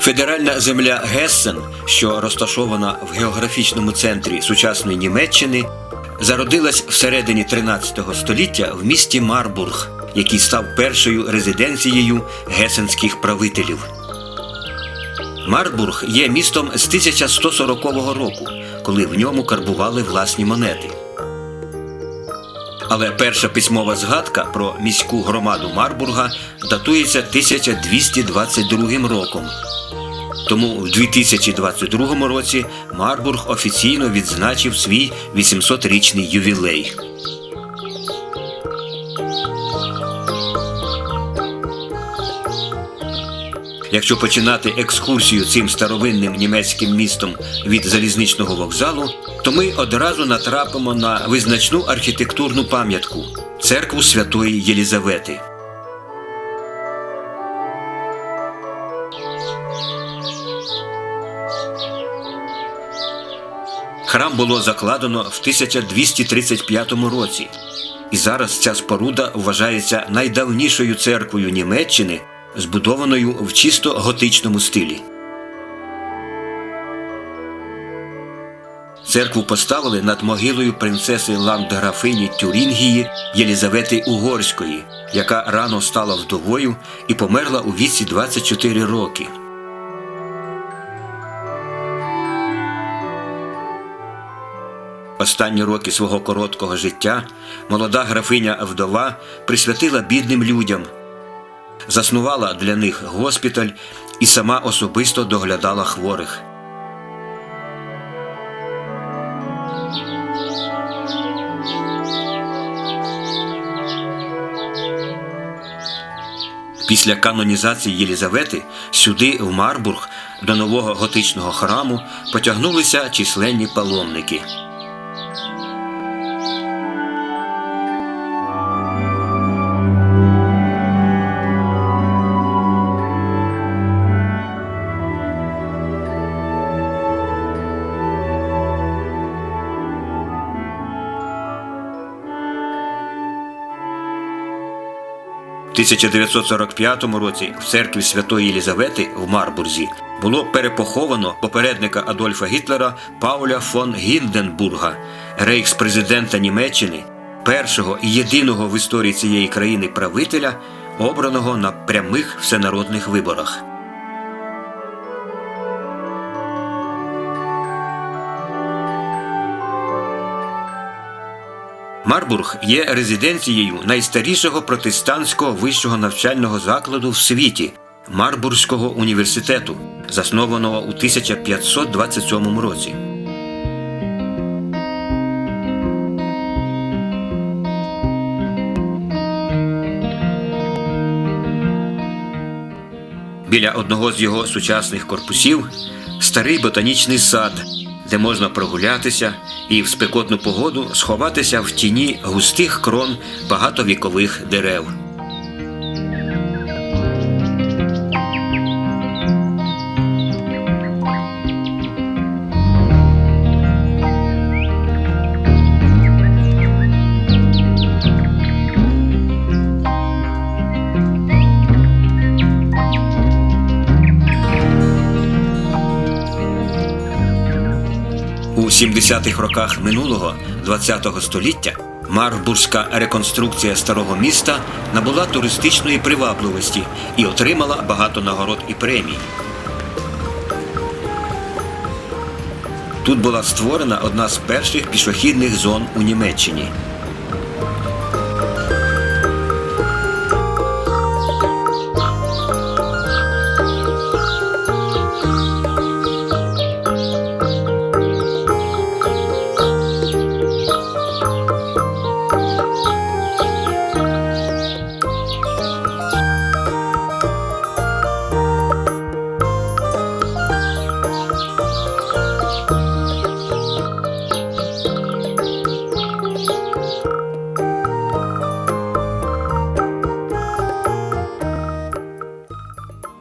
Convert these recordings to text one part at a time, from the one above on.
Федеральна земля Гессен, що розташована в географічному центрі сучасної Німеччини, зародилась всередині 13 століття в місті Марбург, який став першою резиденцією гесенських правителів. Марбург є містом з 1140 року, коли в ньому карбували власні монети. Але перша письмова згадка про міську громаду Марбурга датується 1222 роком. Тому в 2022 році Марбург офіційно відзначив свій 800-річний ювілей. Якщо починати екскурсію цим старовинним німецьким містом від залізничного вокзалу, то ми одразу натрапимо на визначну архітектурну пам'ятку церкву Святої Єлізавети. Храм було закладено в 1235 році, і зараз ця споруда вважається найдавнішою церквою Німеччини, збудованою в чисто готичному стилі. Церкву поставили над могилою принцеси ландграфині Тюрінгії Єлізавети Угорської, яка рано стала вдовою і померла у віці 24 роки. Останні роки свого короткого життя молода графиня вдова присвятила бідним людям, заснувала для них госпіталь і сама особисто доглядала хворих. Після канонізації Єлізавети сюди, в Марбург, до нового готичного храму потягнулися численні паломники. 1945 році в церкві Святої Єлізавети в Марбурзі було перепоховано попередника Адольфа Гітлера Пауля фон Гінденбурга, рейхспрезидента Німеччини, першого і єдиного в історії цієї країни правителя, обраного на прямих всенародних виборах. Марбург є резиденцією найстарішого протестантського вищого навчального закладу в світі Марбурзького університету, заснованого у 1527 році. Біля одного з його сучасних корпусів старий ботанічний сад, де можна прогулятися і в спекотну погоду сховатися в тіні густих крон багатовікових дерев. У 70-х роках минулого ХХ століття Марбурзька реконструкція старого міста набула туристичної привабливості і отримала багато нагород і премій. Тут була створена одна з перших пішохідних зон у Німеччині.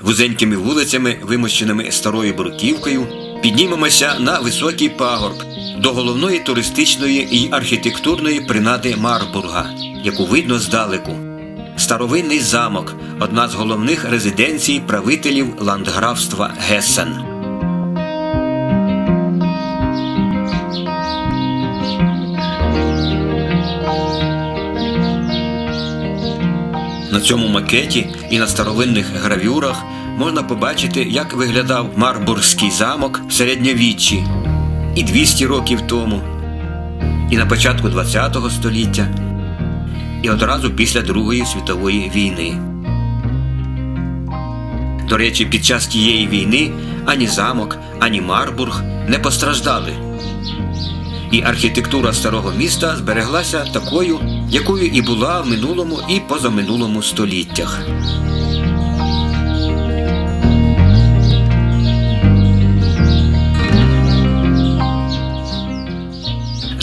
Вузенькими вулицями, вимощеними старою бруківкою, піднімемося на високий пагорб до головної туристичної і архітектурної принади Марбурга, яку видно здалеку. Старовинний замок одна з головних резиденцій правителів ландграфства Гессен. На цьому макеті і на старовинних гравюрах можна побачити, як виглядав Марбурзький замок в середньовіччі і 200 років тому, і на початку ХХ століття, і одразу після Другої світової війни. До речі, під час тієї війни ані замок, ані Марбург не постраждали. І архітектура старого міста збереглася такою, якою і була в минулому і позаминулому століттях.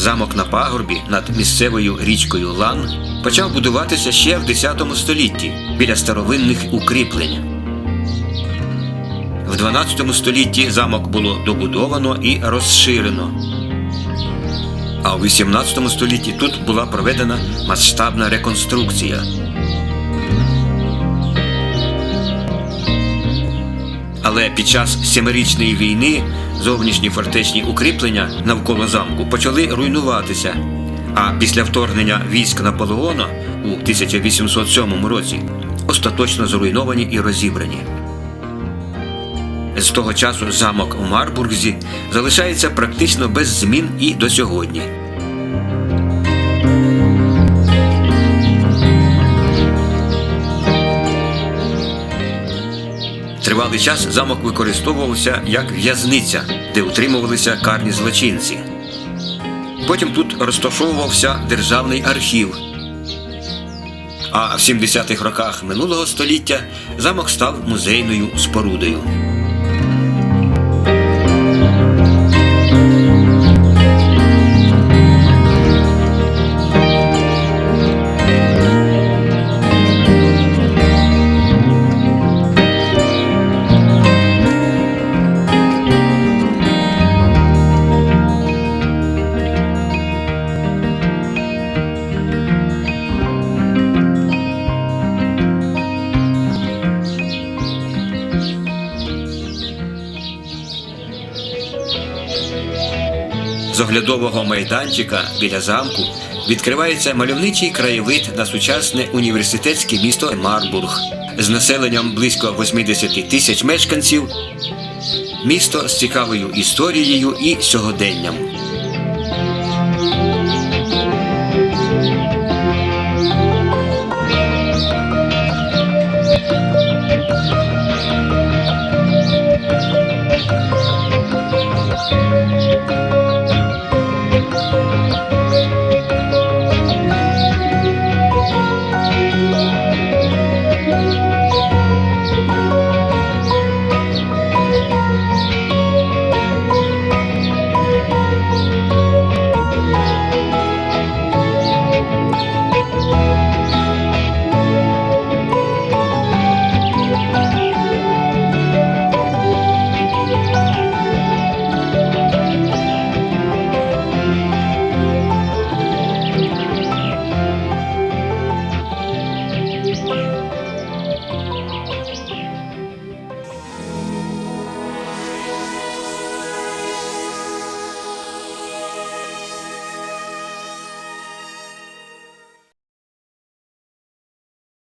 Замок на пагорбі над місцевою річкою Лан почав будуватися ще в X столітті біля старовинних укріплень. В 12 столітті замок було добудовано і розширено. А у 18 столітті тут була проведена масштабна реконструкція. Але під час Сімирічної війни зовнішні фортечні укріплення навколо замку почали руйнуватися. А після вторгнення військ Наполеона у 1807 році остаточно зруйновані і розібрані. З того часу замок у Марбургзі залишається практично без змін і до сьогодні. Тривалий час замок використовувався як в'язниця, де утримувалися карні злочинці. Потім тут розташовувався державний архів. А в 70-х роках минулого століття замок став музейною спорудою. З оглядового майданчика біля замку відкривається мальовничий краєвид на сучасне університетське місто Марбург з населенням близько 80 тисяч мешканців. Місто з цікавою історією і сьогоденням.